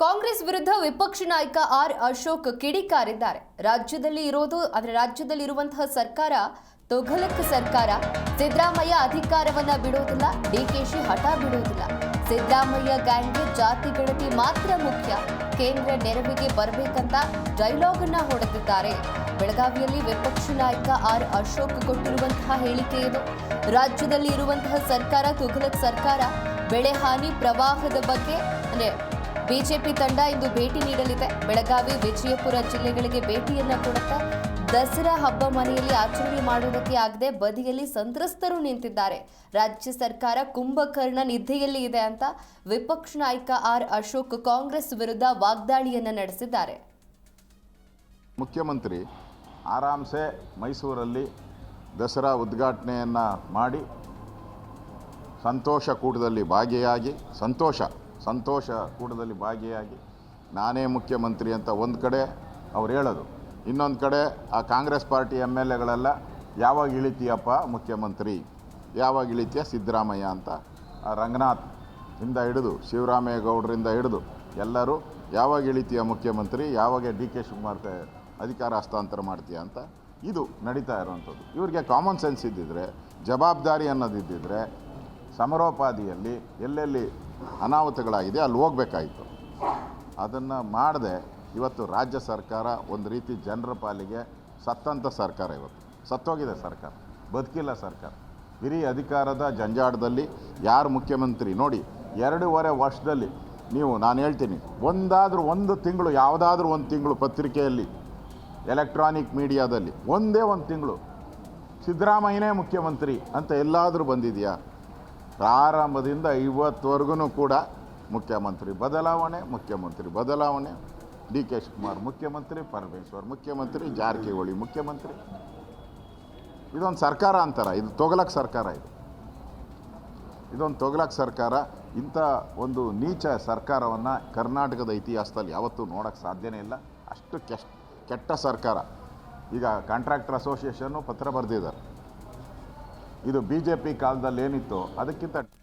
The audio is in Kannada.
ಕಾಂಗ್ರೆಸ್ ವಿರುದ್ಧ ವಿಪಕ್ಷ ನಾಯಕ ಆರ್ ಅಶೋಕ್ ಕಿಡಿಕಾರಿದ್ದಾರೆ. ರಾಜ್ಯದಲ್ಲಿ ಇರೋದು ಅಂದ್ರೆ ರಾಜ್ಯದಲ್ಲಿ ಇರುವಂತಹ ಸರ್ಕಾರ ತೊಘಲಕ್ ಸರ್ಕಾರ, ಸಿದ್ದರಾಮಯ್ಯ ಅಧಿಕಾರವನ್ನ ಬಿಡೋದಿಲ್ಲ ಡಿಕೆಶಿ ಹಠ ಬಿಡೋದಿಲ್ಲ. ಸಿದ್ದರಾಮಯ್ಯ ಗ್ಯಾಂಗ್ಗೆ ಜಾತಿ ಗಣತಿ ಮಾತ್ರ ಮುಖ್ಯ. ಕೇಂದ್ರ ನೆರವಿಗೆ ಬರಬೇಕಂತ ಡೈಲಾಗ್ ಅನ್ನ ಹೊಡೆದಿದ್ದಾರೆ. ಬೆಳಗಾವಿಯಲ್ಲಿ ವಿಪಕ್ಷ ನಾಯಕ ಆರ್ ಅಶೋಕ್ ಕೊಟ್ಟಿರುವಂತಹ ಹೇಳಿಕೆ ಇದು. ರಾಜ್ಯದಲ್ಲಿ ಇರುವಂತಹ ಸರ್ಕಾರ ತುಘಲಕ್ ಸರ್ಕಾರ, ಬೆಳೆ ಹಾನಿ ಪ್ರವಾಹದ ಬಗ್ಗೆ, ಅಂದ್ರೆ ಬಿಜೆಪಿ ತಂಡ ಇಂದು ಭೇಟಿ ನೀಡಲಿದೆ. ಬೆಳಗಾವಿ ವಿಜಯಪುರ ಜಿಲ್ಲೆಗಳಿಗೆ ಭೇಟಿಯನ್ನ ಕೊಡುತ್ತಾ ದಸರಾ ಹಬ್ಬ ಮನೆಯಲ್ಲಿ ಆಚರಣೆ ಮಾಡುವುದಕ್ಕೆ ಆಗದೆ ಬದಿಯಲ್ಲಿ ಸಂತ್ರಸ್ತರು ನಿಂತಿದ್ದಾರೆ. ರಾಜ್ಯ ಸರ್ಕಾರ ಕುಂಭಕರ್ಣ ನಿದ್ದೆಯಲ್ಲಿ ಇದೆ ಅಂತ ವಿಪಕ್ಷ ನಾಯಕ ಆರ್ ಅಶೋಕ್ ಕಾಂಗ್ರೆಸ್ ವಿರುದ್ಧ ವಾಗ್ದಾಳಿಯನ್ನ ನಡೆಸಿದ್ದಾರೆ. ಮುಖ್ಯಮಂತ್ರಿ ಆರಾಮ್ಸೆ ಮೈಸೂರಲ್ಲಿ ದಸರಾ ಉದ್ಘಾಟನೆಯನ್ನು ಮಾಡಿ ಸಂತೋಷ ಕೂಟದಲ್ಲಿ ಭಾಗಿಯಾಗಿ, ಸಂತೋಷ ಸಂತೋಷ ಕೂಟದಲ್ಲಿ ಭಾಗಿಯಾಗಿ ನಾನೇ ಮುಖ್ಯಮಂತ್ರಿ ಅಂತ ಒಂದು ಕಡೆ ಅವ್ರು ಹೇಳೋದು. ಇನ್ನೊಂದು ಕಡೆ ಆ ಕಾಂಗ್ರೆಸ್ ಪಾರ್ಟಿ ಎಂ ಎಲ್ ಎಗಳೆಲ್ಲ, ಯಾವಾಗ ಇಳಿತೀಯಪ್ಪ ಮುಖ್ಯಮಂತ್ರಿ? ಯಾವಾಗ ಇಳಿತೀಯ ಸಿದ್ದರಾಮಯ್ಯ ಅಂತ ರಂಗನಾಥ್ ಇಂದ ಹಿಡಿದು, ಶಿವರಾಮೇಗೌಡರಿಂದ ಹಿಡಿದು ಎಲ್ಲರೂ ಯಾವಾಗ ಇಳಿತೀಯ ಮುಖ್ಯಮಂತ್ರಿ, ಯಾವಾಗ ಡಿ ಕೆ ಶಿವಕುಮಾರ್ ಅಧಿಕಾರ ಹಸ್ತಾಂತರ ಮಾಡ್ತೀಯ ಅಂತ ಇದು ನಡೀತಾ ಇರೋವಂಥದ್ದು. ಇವರಿಗೆ ಕಾಮನ್ ಸೆನ್ಸ್ ಇದ್ದಿದ್ರೆ, ಜವಾಬ್ದಾರಿ ಅನ್ನೋದಿದ್ದರೆ ಸಮರೋಪಾದಿಯಲ್ಲಿ ಎಲ್ಲೆಲ್ಲಿ ಅನಾಹುತಗಳಾಗಿದೆ, ಅಲ್ಲಿ ಹೋಗಬೇಕಾಯಿತು. ಅದನ್ನು ಮಾಡದೆ, ಇವತ್ತು ರಾಜ್ಯ ಸರ್ಕಾರ ಒಂದು ರೀತಿ ಜನರ ಪಾಲಿಗೆ ಸತ್ತಂಥ ಸರ್ಕಾರ ಇವತ್ತು. ಸತ್ತೋಗಿದೆ ಸರ್ಕಾರ, ಬದುಕಿಲ್ಲ ಸರ್ಕಾರ. ಹಿರಿ ಅಧಿಕಾರದ ಜಂಜಾಟದಲ್ಲಿ ಯಾರು ಮುಖ್ಯಮಂತ್ರಿ ನೋಡಿ, ಎರಡೂವರೆ ವರ್ಷದಲ್ಲಿ ನೀವು, ನಾನು ಹೇಳ್ತೀನಿ, ಒಂದಾದರೂ ಒಂದು ತಿಂಗಳು, ಯಾವುದಾದ್ರೂ ಒಂದು ತಿಂಗಳು ಪತ್ರಿಕೆಯಲ್ಲಿ, ಎಲೆಕ್ಟ್ರಾನಿಕ್ ಮೀಡಿಯಾದಲ್ಲಿ, ಒಂದೇ ಒಂದು ತಿಂಗಳು, ಸಿದ್ದರಾಮಯ್ಯನೇ ಮುಖ್ಯಮಂತ್ರಿ ಅಂತ ಎಲ್ಲಾದರೂ ಬಂದಿದೆಯಾ? ಪ್ರಾರಂಭದಿಂದ ಇವತ್ತುವರೆಗೂ ಕೂಡ ಮುಖ್ಯಮಂತ್ರಿ ಬದಲಾವಣೆ ಮುಖ್ಯಮಂತ್ರಿ ಬದಲಾವಣೆ. ಡಿ ಕೆ ಶಿವಕುಮಾರ್ ಮುಖ್ಯಮಂತ್ರಿ, ಪರಮೇಶ್ವರ್ ಮುಖ್ಯಮಂತ್ರಿ, ಜಾರಕಿಹೊಳಿ ಮುಖ್ಯಮಂತ್ರಿ. ಇದೊಂದು ಸರ್ಕಾರ ಅಂತಾರ, ಇದು ತೊಗಲಕ್ಕೆ ಸರ್ಕಾರ ಇದು. ಇದೊಂದು ತೊಗಲಕ್ಕೆ ಸರ್ಕಾರ, ಇಂಥ ಒಂದು ನೀಚ ಸರ್ಕಾರವನ್ನು ಕರ್ನಾಟಕದ ಇತಿಹಾಸದಲ್ಲಿ ಯಾವತ್ತೂ ನೋಡೋಕ್ಕೆ ಸಾಧ್ಯನೇ ಇಲ್ಲ. ಅಷ್ಟು ಕೆಟ್ಟ ಸರ್ಕಾರ. ಈಗ ಕಾಂಟ್ರಾಕ್ಟರ್ ಅಸೋಸಿಯೇಷನ್ನು ಪತ್ರ ಬರೆದಿದ್ದಾರೆ. ಇದು ಬಿ ಜೆ ಪಿ ಕಾಲದಲ್ಲಿ ಏನಿತ್ತು ಅದಕ್ಕಿಂತ